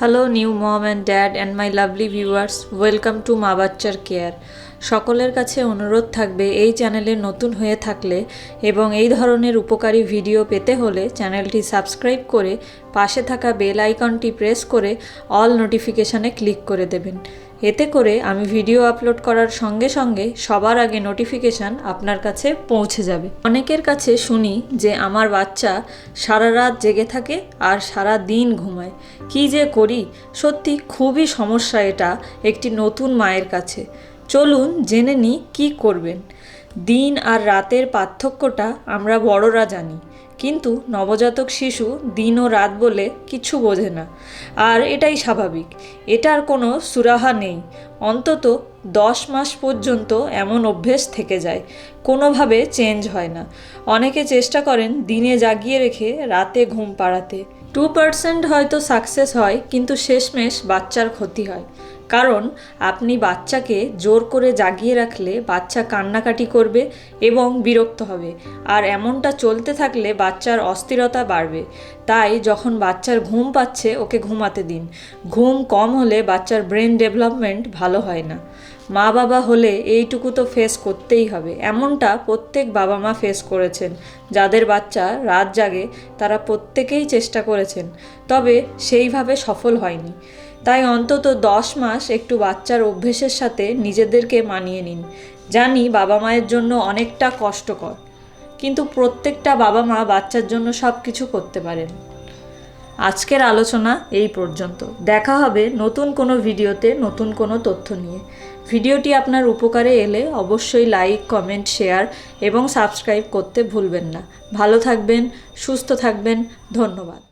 Hello new mom and dad and my lovely viewers welcome to মা বাচ্চার care সকলের কাছে অনুরোধ থাকবে এই চ্যানেলে নতুন হয়ে থাকলে এবং এই ধরনের উপকারী ভিডিও পেতে হলে চ্যানেলটি সাবস্ক্রাইব করে পাশে থাকা বেল আইকনটি প্রেস করে অল নোটিফিকেশানে ক্লিক করে দেবেন। এতে করে আমি ভিডিও আপলোড করার সঙ্গে সঙ্গে সবার আগে নোটিফিকেশান আপনার কাছে পৌঁছে যাবে। অনেকের কাছে শুনি যে আমার বাচ্চা সারা রাত জেগে থাকে আর সারা দিন ঘুমায়। কী যে করি? সত্যি খুবই সমস্যা এটা একটি নতুন মায়ের কাছে। চলুন জেনে নিই কী করবেন। দিন আর রাতের পার্থক্যটা আমরা বড়রা জানি। কিন্তু নবজাতক শিশু দিন ও রাত বলে কিছু বোঝে না। আর এটাই স্বাভাবিক। এটার কোনো সুরাহা নেই। অন্তত দশ মাস পর্যন্ত এমন অভ্যেস থেকে যায়। কোনোভাবে চেঞ্জ হয় না। অনেকে চেষ্টা করেন দিনে জাগিয়ে রেখে রাতে ঘুম পাড়াতে। টু পার্সেন্ট হয়তো সাকসেস হয়, কিন্তু শেষমেশ বাচ্চার ক্ষতি হয়। কারণ আপনি বাচ্চাকে জোর করে জাগিয়ে রাখলে বাচ্চা কান্নাকাটি করবে এবং বিরক্ত হবে। আর এমনটা চলতে থাকলে বাচ্চার অস্থিরতা বাড়বে। তাই যখন বাচ্চার ঘুম পাচ্ছে, ওকে ঘুমাতে দিন। ঘুম কম হলে বাচ্চার ব্রেন ডেভেলপমেন্ট ভালো হয় না। মা বাবা হলে এইটুকু তো ফেস করতেই হবে। এমনটা প্রত্যেক বাবা মা ফেস করেছেন। যাদের বাচ্চা রাত জাগে, তারা প্রত্যেকেই চেষ্টা করেছেন। তবে সেইভাবে সফল হয়নি। তাই অন্তত দশ মাস একটু বাচ্চার অভ্যেসের সাথে নিজেদেরকে মানিয়ে নিন। জানি বাবা মায়ের জন্য অনেকটা কষ্টকর, কিন্তু প্রত্যেকটা বাবা মা বাচ্চার জন্য সব কিছু করতে পারেন। আজকের আলোচনা এই পর্যন্ত। দেখা হবে নতুন কোনো ভিডিওতে নতুন কোনো তথ্য নিয়ে। ভিডিওটি আপনার উপকারে এলে অবশ্যই লাইক, কমেন্ট, শেয়ার এবং সাবস্ক্রাইব করতে ভুলবেন না। ভালো থাকবেন, সুস্থ থাকবেন, ধন্যবাদ।